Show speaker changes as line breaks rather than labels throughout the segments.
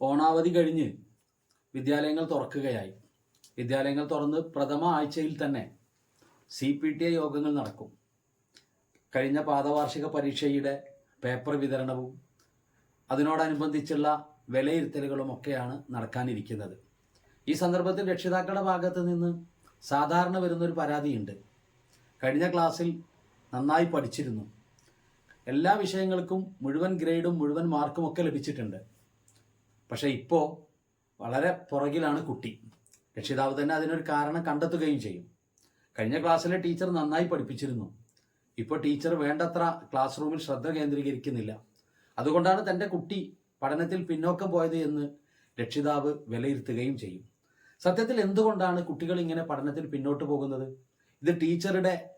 ഓണാവധി കഴിഞ്ഞ് വിദ്യാലയങ്ങൾ തുറക്കുകയായി. വിദ്യാലയങ്ങൾ തുറന്ന് പ്രഥമ ആഴ്ചയിൽ തന്നെ സി പി ടി ഐ യോഗങ്ങൾ നടക്കും. കഴിഞ്ഞ പാദവാർഷിക പരീക്ഷയുടെ പേപ്പർ വിതരണവും അതിനോടനുബന്ധിച്ചുള്ള വിലയിരുത്തലുകളുമൊക്കെയാണ് നടക്കാനിരിക്കുന്നത്. ഈ സന്ദർഭത്തിൽ രക്ഷിതാക്കളുടെ ഭാഗത്ത് നിന്ന് സാധാരണ വരുന്നൊരു പരാതിയുണ്ട്. കഴിഞ്ഞ ക്ലാസ്സിൽ നന്നായി പഠിച്ചിരുന്നു. എല്ലാ വിഷയങ്ങൾക്കും മുഴുവൻ ഗ്രേഡും മുഴുവൻ മാർക്കും ഒക്കെ ലഭിച്ചിട്ടുണ്ട്. പക്ഷേ ഇപ്പോൾ വളരെ പുറകിലാണ് കുട്ടി. രക്ഷിതാവ് തന്നെ അതിനൊരു കാരണം കണ്ടെത്തുകയും ചെയ്യും. കഴിഞ്ഞ ക്ലാസ്സിലെ ടീച്ചർ നന്നായി പഠിപ്പിച്ചിരുന്നു. ഇപ്പോൾ ടീച്ചർ വേണ്ടത്ര ക്ലാസ് റൂമിൽ ശ്രദ്ധ കേന്ദ്രീകരിക്കുന്നില്ല. അതുകൊണ്ടാണ് തന്റെ കുട്ടി പഠനത്തിൽ പിന്നോക്കം പോയത് എന്ന് രക്ഷിതാവ് വിലയിരുത്തുകയും ചെയ്യും. സത്യത്തിൽ എന്തുകൊണ്ടാണ് കുട്ടികൾ ഇങ്ങനെ പഠനത്തിൽ പിന്നോട്ട് പോകുന്നത്? ഇത് ടീച്ചറുടെ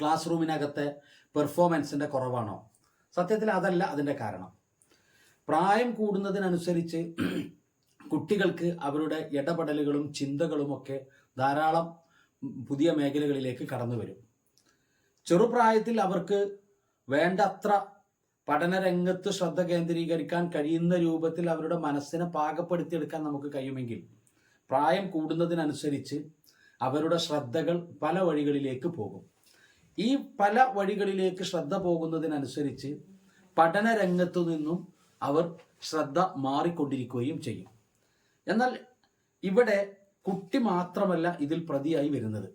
ക്ലാസ് റൂമിനകത്തെ പെർഫോമൻസിന്റെ കുറവാണോ? സത്യത്തിൽ അതല്ല അതിന്റെ കാരണം. പ്രായം കൂടുന്നതിനനുസരിച്ച് കുട്ടികൾക്ക് അവരുടെ ഇടപെടലുകളും ചിന്തകളുമൊക്കെ ധാരാളം പുതിയ മേഖലകളിലേക്ക് കടന്നു വരും. ചെറുപ്രായത്തിൽ അവർക്ക് വേണ്ടത്ര പഠനരംഗത്ത് ശ്രദ്ധ കേന്ദ്രീകരിക്കാൻ കഴിയുന്ന രൂപത്തിൽ അവരുടെ മനസ്സിനെ പാകപ്പെടുത്തിയെടുക്കാൻ നമുക്ക് കഴിയുമെങ്കിൽ പ്രായം കൂടുന്നതിനനുസരിച്ച് അവരുടെ ശ്രദ്ധകൾ പല വഴികളിലേക്ക് പോകും. ഈ പല വഴികളിലേക്ക് ശ്രദ്ധ പോകുന്നതിനനുസരിച്ച് പഠനരംഗത്തു നിന്നും അവർ ശ്രദ്ധ മാറിക്കൊണ്ടിരിക്കുകയും ചെയ്യും. എന്നാൽ ഇവിടെ കുട്ടി മാത്രമല്ല ഇതിൽ പ്രതിയായി വരുന്നത്.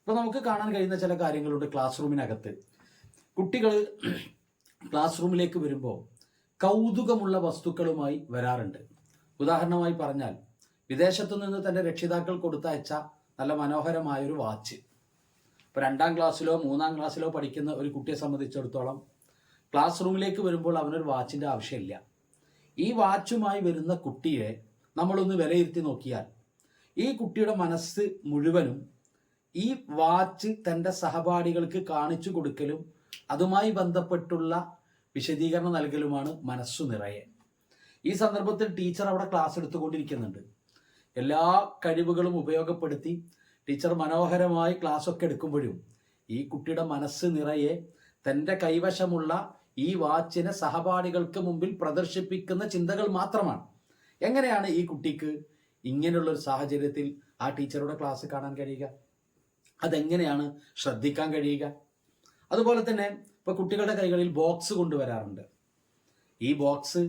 ഇപ്പൊ നമുക്ക് കാണാൻ കഴിയുന്ന ചില കാര്യങ്ങളുണ്ട് ക്ലാസ് റൂമിനകത്ത് കുട്ടികൾ ക്ലാസ് റൂമിലേക്ക് വരുമ്പോൾ കൗതുകമുള്ള വസ്തുക്കളുമായി വരാറുണ്ട്. ഉദാഹരണമായി പറഞ്ഞാൽ വിദേശത്തു നിന്ന് തന്റെ രക്ഷിതാക്കൾ കൊടുത്തയച്ച നല്ല മനോഹരമായ ഒരു വാച്ച്. ഇപ്പൊ രണ്ടാം ക്ലാസ്സിലോ മൂന്നാം ക്ലാസ്സിലോ പഠിക്കുന്ന ഒരു കുട്ടിയെ സംബന്ധിച്ചിടത്തോളം ക്ലാസ് റൂമിലേക്ക് വരുമ്പോൾ അവനൊരു വാച്ചിന്റെ ആവശ്യമില്ല. ഈ വാച്ചുമായി വരുന്ന കുട്ടിയെ നമ്മളൊന്ന് വിലയിരുത്തി നോക്കിയാൽ ഈ കുട്ടിയുടെ മനസ്സ് മുഴുവനും ഈ വാച്ച് തന്റെ സഹപാഠികൾക്ക് കാണിച്ചു കൊടുക്കലും അതുമായി ബന്ധപ്പെട്ടുള്ള വിശദീകരണം നൽകലുമാണ് മനസ്സു നിറയെ. ഈ സന്ദർഭത്തിൽ ടീച്ചർ അവിടെ ക്ലാസ് എടുത്തുകൊണ്ടിരിക്കുന്നുണ്ട്. എല്ലാ കഴിവുകളും ഉപയോഗപ്പെടുത്തി ടീച്ചർ മനോഹരമായി ക്ലാസ് ഒക്കെ എടുക്കുമ്പോഴും ഈ കുട്ടിയുടെ മനസ്സ് നിറയെ തന്റെ കൈവശമുള്ള ഈ വാച്ചിനെ സഹപാഠികൾക്ക് മുമ്പിൽ പ്രദർശിപ്പിക്കുന്ന ചിന്തകൾ മാത്രമാണ്. എങ്ങനെയാണ് ഈ കുട്ടിക്ക് ഇങ്ങനെയുള്ള ഒരു സാഹചര്യത്തിൽ ആ ടീച്ചറുടെ ക്ലാസ് കാണാൻ കഴിയുക? അതെങ്ങനെയാണ് ശ്രദ്ധിക്കാൻ കഴിയുക? അതുപോലെ തന്നെ ഇപ്പൊ കുട്ടികളുടെ കൈകളിൽ ബോക്സ് കൊണ്ടുവരാറുണ്ട്. ഈ ബോക്സ്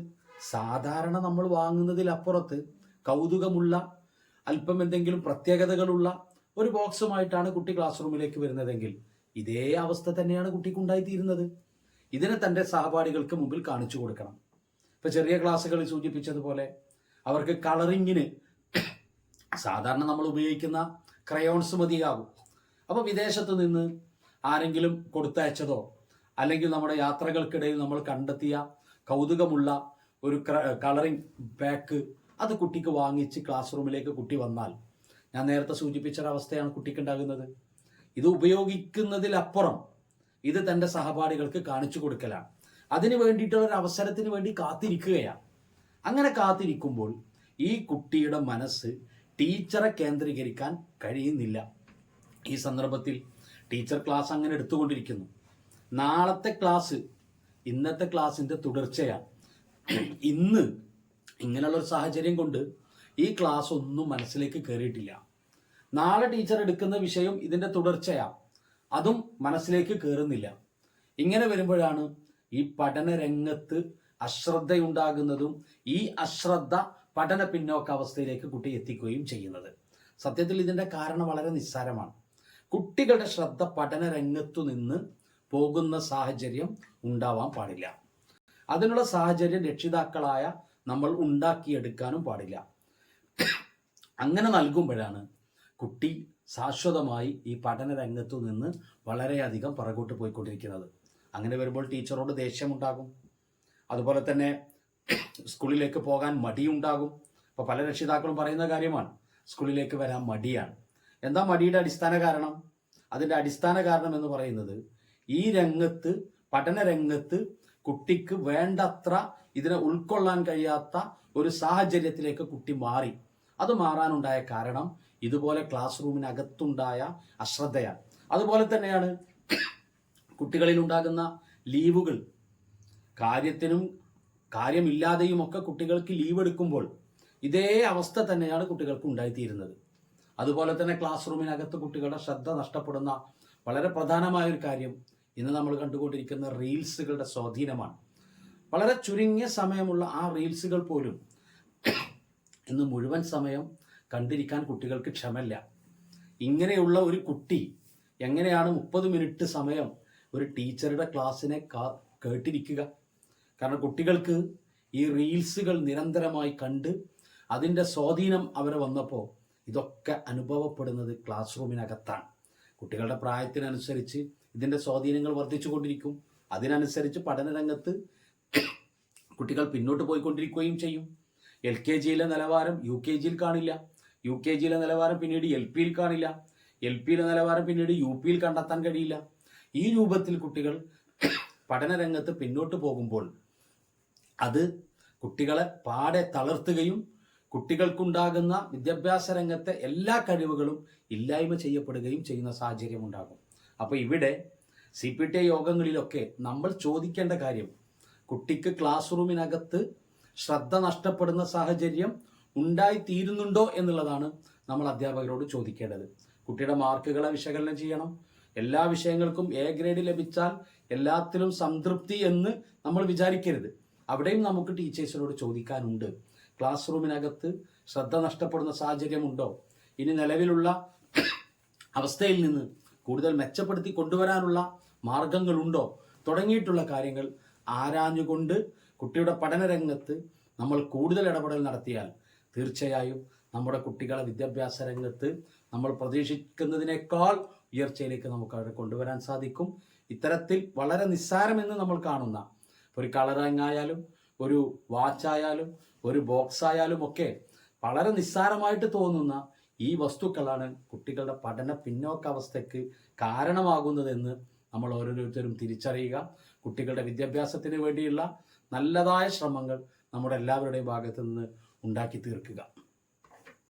സാധാരണ നമ്മൾ വാങ്ങുന്നതിലപ്പുറത്ത് കൗതുകമുള്ള അല്പം എന്തെങ്കിലും പ്രത്യേകതകളുള്ള ഒരു ബോക്സുമായിട്ടാണ് കുട്ടി ക്ലാസ് റൂമിലേക്ക് വരുന്നതെങ്കിൽ ഇതേ അവസ്ഥ തന്നെയാണ് കുട്ടിക്ക് ഉണ്ടായിത്തീരുന്നത് ഇതിനെ തന്റെ സഹപാഠികൾക്ക് മുമ്പിൽ കാണിച്ചു കൊടുക്കണം. ഇപ്പൊ ചെറിയ ക്ലാസ്സുകളിൽ സൂചിപ്പിച്ചതുപോലെ അവർക്ക് കളറിങ്ങിന് സാധാരണ നമ്മൾ ഉപയോഗിക്കുന്ന ക്രയോൺസ് മതിയാകും. അപ്പോൾ വിദേശത്ത് നിന്ന് ആരെങ്കിലും കൊടുത്തയച്ചതോ അല്ലെങ്കിൽ നമ്മുടെ യാത്രകൾക്കിടയിൽ നമ്മൾ കണ്ടെത്തിയ കൗതുകമുള്ള ഒരു കളറിംഗ് പാക്ക് അത് കുട്ടിക്ക് വാങ്ങിച്ച് ക്ലാസ് റൂമിലേക്ക് കുട്ടി വന്നാൽ ഞാൻ നേരത്തെ സൂചിപ്പിച്ച കുട്ടിക്ക് ഉണ്ടാകുന്നത്. ഇത് ഉപയോഗിക്കുന്നതിലപ്പുറം ഇത് തന്റെ സഹപാഠികൾക്ക് കാണിച്ചു കൊടുക്കലാണ്. അതിനു വേണ്ടിയിട്ടുള്ള ഒരു അവസരത്തിന് വേണ്ടി കാത്തിരിക്കുകയാണ്. അങ്ങനെ കാത്തിരിക്കുമ്പോൾ ഈ കുട്ടിയുടെ മനസ്സ് ടീച്ചറെ കേന്ദ്രീകരിക്കാൻ കഴിയുന്നില്ല. ഈ സന്ദർഭത്തിൽ ടീച്ചർ ക്ലാസ് അങ്ങനെ എടുത്തുകൊണ്ടിരിക്കുന്നു. നാളത്തെ ക്ലാസ് ഇന്നത്തെ ക്ലാസ്സിന്റെ തുടർച്ചയാണ്. ഇന്ന് ഇങ്ങനെയുള്ള ഒരു സാഹചര്യം കൊണ്ട് ഈ ക്ലാസ് ഒന്നും മനസ്സിലേക്ക് കയറിയിട്ടില്ല നാളെ ടീച്ചർ എടുക്കുന്ന വിഷയം ഇതിന്റെ തുടർച്ചയാണ്. അതും മനസ്സിലേക്ക് കയറുന്നില്ല ഇങ്ങനെ വരുമ്പോഴാണ് ഈ പഠന രംഗത്ത് അശ്രദ്ധയുണ്ടാകുന്നതും ഈ അശ്രദ്ധ പഠന പിന്നോക്കാവസ്ഥയിലേക്ക് കുട്ടി എത്തിക്കുകയും ചെയ്യുന്നത്. സത്യത്തിൽ ഇതിന്റെ കാരണം വളരെ നിസ്സാരമാണ്. കുട്ടികളുടെ ശ്രദ്ധ പഠന രംഗത്തു നിന്ന് പോകുന്ന സാഹചര്യം ഉണ്ടാവാൻ പാടില്ല. അതിനുള്ള സാഹചര്യം രക്ഷിതാക്കളായ നമ്മൾ ഉണ്ടാക്കിയെടുക്കാനും പാടില്ല. അങ്ങനെ നൽകുമ്പോഴാണ് കുട്ടി ശാശ്വതമായി ഈ പഠന രംഗത്തു നിന്ന് വളരെയധികം പുറകോട്ട് പോയിക്കൊണ്ടിരിക്കുന്നത്. അങ്ങനെ വരുമ്പോൾ ടീച്ചറോട് ദേഷ്യമുണ്ടാകും. അതുപോലെ തന്നെ സ്കൂളിലേക്ക് പോകാൻ മടിയുണ്ടാകും. അപ്പോൾ പല രക്ഷിതാക്കളും പറയുന്ന കാര്യമാണ് സ്കൂളിലേക്ക് വരാൻ മടിയാണ്. എന്താ മടിയുടെ അടിസ്ഥാന കാരണം? അതിന്റെ അടിസ്ഥാന കാരണം എന്ന് പറയുന്നത് ഈ രംഗത്ത് പഠന രംഗത്ത് കുട്ടിക്ക് വേണ്ടത്ര ഇതിനെ ഉൾക്കൊള്ളാൻ കഴിയാത്ത ഒരു സാഹചര്യത്തിലേക്ക് കുട്ടി മാറി. അത് മാറാനുണ്ടായ കാരണം ഇതുപോലെ ക്ലാസ് റൂമിനകത്തുണ്ടായ അശ്രദ്ധയാണ്. അതുപോലെ തന്നെയാണ് കുട്ടികളിൽ ഉണ്ടാകുന്ന ലീവുകൾ. കാര്യത്തിനും കാര്യമില്ലാതെയും ഒക്കെ കുട്ടികൾക്ക് ലീവ് എടുക്കുമ്പോൾ ഇതേ അവസ്ഥ തന്നെയാണ് കുട്ടികൾക്ക് ഉണ്ടായിത്തീരുന്നത്. അതുപോലെ തന്നെ ക്ലാസ് റൂമിനകത്ത് കുട്ടികളുടെ ശ്രദ്ധ നഷ്ടപ്പെടുന്ന വളരെ പ്രധാനമായ ഒരു കാര്യം ഇന്ന് നമ്മൾ കണ്ടുകൊണ്ടിരിക്കുന്ന റീൽസുകളുടെ സ്വാധീനമാണ്. വളരെ ചുരുങ്ങിയ സമയമുള്ള ആ റീൽസുകൾ പോലും ഇന്ന് മുഴുവൻ സമയം കണ്ടിരിക്കാൻ കുട്ടികൾക്ക് ക്ഷമല്ല ഇങ്ങനെയുള്ള ഒരു കുട്ടി എങ്ങനെയാണ് മുപ്പത് മിനിറ്റ് സമയം ഒരു ടീച്ചറുടെ ക്ലാസ്സിനെ കേട്ടിരിക്കുക? കാരണം കുട്ടികൾക്ക് ഈ റീൽസുകൾ നിരന്തരമായി കണ്ട് അതിന്റെ സ്വാധീനം അവരെ വന്നപ്പോൾ ഇതൊക്കെ അനുഭവപ്പെടുന്നത് ക്ലാസ് റൂമിനകത്താണ്. കുട്ടികളുടെ പ്രായത്തിനനുസരിച്ച് ഇതിന്റെ സ്വാധീനങ്ങൾ വർദ്ധിച്ചുകൊണ്ടിരിക്കും. അതിനനുസരിച്ച് പഠനരംഗത്ത് കുട്ടികൾ പിന്നോട്ട് പോയിക്കൊണ്ടിരിക്കുകയും ചെയ്യും. എൽ കെ ജിയിലെ നിലവാരം യു കെ ജിയിൽ കാണില്ല. യു കെ ജിയിലെ നിലവാരം പിന്നീട് എൽ പിയിൽ കാണില്ല. എൽ പിയിലെ നിലവാരം പിന്നീട് യു പിയിൽ കണ്ടെത്താൻ കഴിയില്ല. ഈ രൂപത്തിൽ കുട്ടികൾ പഠനരംഗത്ത് പിന്നോട്ട് പോകുമ്പോൾ അത് കുട്ടികളെ പാടെ തളർത്തുകയും കുട്ടികൾക്കുണ്ടാകുന്ന വിദ്യാഭ്യാസ രംഗത്തെ എല്ലാ കഴിവുകളും ഇല്ലായ്മ ചെയ്യപ്പെടുകയും ചെയ്യുന്ന സാഹചര്യം ഉണ്ടാകും. അപ്പോൾ ഇവിടെ സി പി ടി യോഗങ്ങളിലൊക്കെ നമ്മൾ ചോദിക്കേണ്ട കാര്യം കുട്ടിക്ക് ക്ലാസ് റൂമിനകത്ത് ശ്രദ്ധ നഷ്ടപ്പെടുന്ന സാഹചര്യം ഉണ്ടായിത്തീരുന്നുണ്ടോ എന്നുള്ളതാണ് നമ്മൾ അധ്യാപകരോട് ചോദിക്കേണ്ടത്. കുട്ടിയുടെ മാർക്കുകളെ വിശകലനം ചെയ്യണം. എല്ലാ വിഷയങ്ങൾക്കും എ ഗ്രേഡ് ലഭിച്ചാൽ എല്ലാത്തിലും സംതൃപ്തി എന്ന് നമ്മൾ വിചാരിക്കരുത്. അവിടെയും നമുക്ക് ടീച്ചേഴ്സിനോട് ചോദിക്കാനുണ്ട്. ക്ലാസ് റൂമിനകത്ത് ശ്രദ്ധ നഷ്ടപ്പെടുന്ന സാഹചര്യമുണ്ടോ? ഇനി നിലവിലുള്ള അവസ്ഥയിൽ നിന്ന് കൂടുതൽ മെച്ചപ്പെടുത്തി കൊണ്ടുവരാനുള്ള മാർഗങ്ങളുണ്ടോ? തുടങ്ങിയിട്ടുള്ള കാര്യങ്ങൾ ആരാഞ്ഞുകൊണ്ട് കുട്ടിയുടെ പഠനരംഗത്ത് നമ്മൾ കൂടുതൽ ഇടപെടൽ നടത്തിയാൽ തീർച്ചയായും നമ്മുടെ കുട്ടികളെ വിദ്യാഭ്യാസ രംഗത്ത് നമ്മൾ പ്രതീക്ഷിക്കുന്നതിനേക്കാൾ ഉയർച്ചയിലേക്ക് നമുക്ക് അവരെ കൊണ്ടുവരാൻ സാധിക്കും. ഇത്തരത്തിൽ വളരെ നിസ്സാരമെന്ന് നമ്മൾ കാണുന്ന ഒരു കളറിങ് ആയാലും ഒരു വാച്ചായാലും ഒരു ബോക്സ് ആയാലും ഒക്കെ വളരെ നിസ്സാരമായിട്ട് തോന്നുന്ന ഈ വസ്തുക്കളാണ് കുട്ടികളുടെ പഠന പിന്നോക്കാവസ്ഥയ്ക്ക് കാരണമാകുന്നതെന്ന് നമ്മൾ ഓരോരുത്തരും തിരിച്ചറിയുക. കുട്ടികളുടെ വിദ്യാഭ്യാസത്തിന് വേണ്ടിയുള്ള നല്ലതായ ശ്രമങ്ങൾ നമ്മുടെ എല്ലാവരുടെയും ഭാഗത്തു നിന്ന് ഉണ്ടാക്കി തീർക്കുക.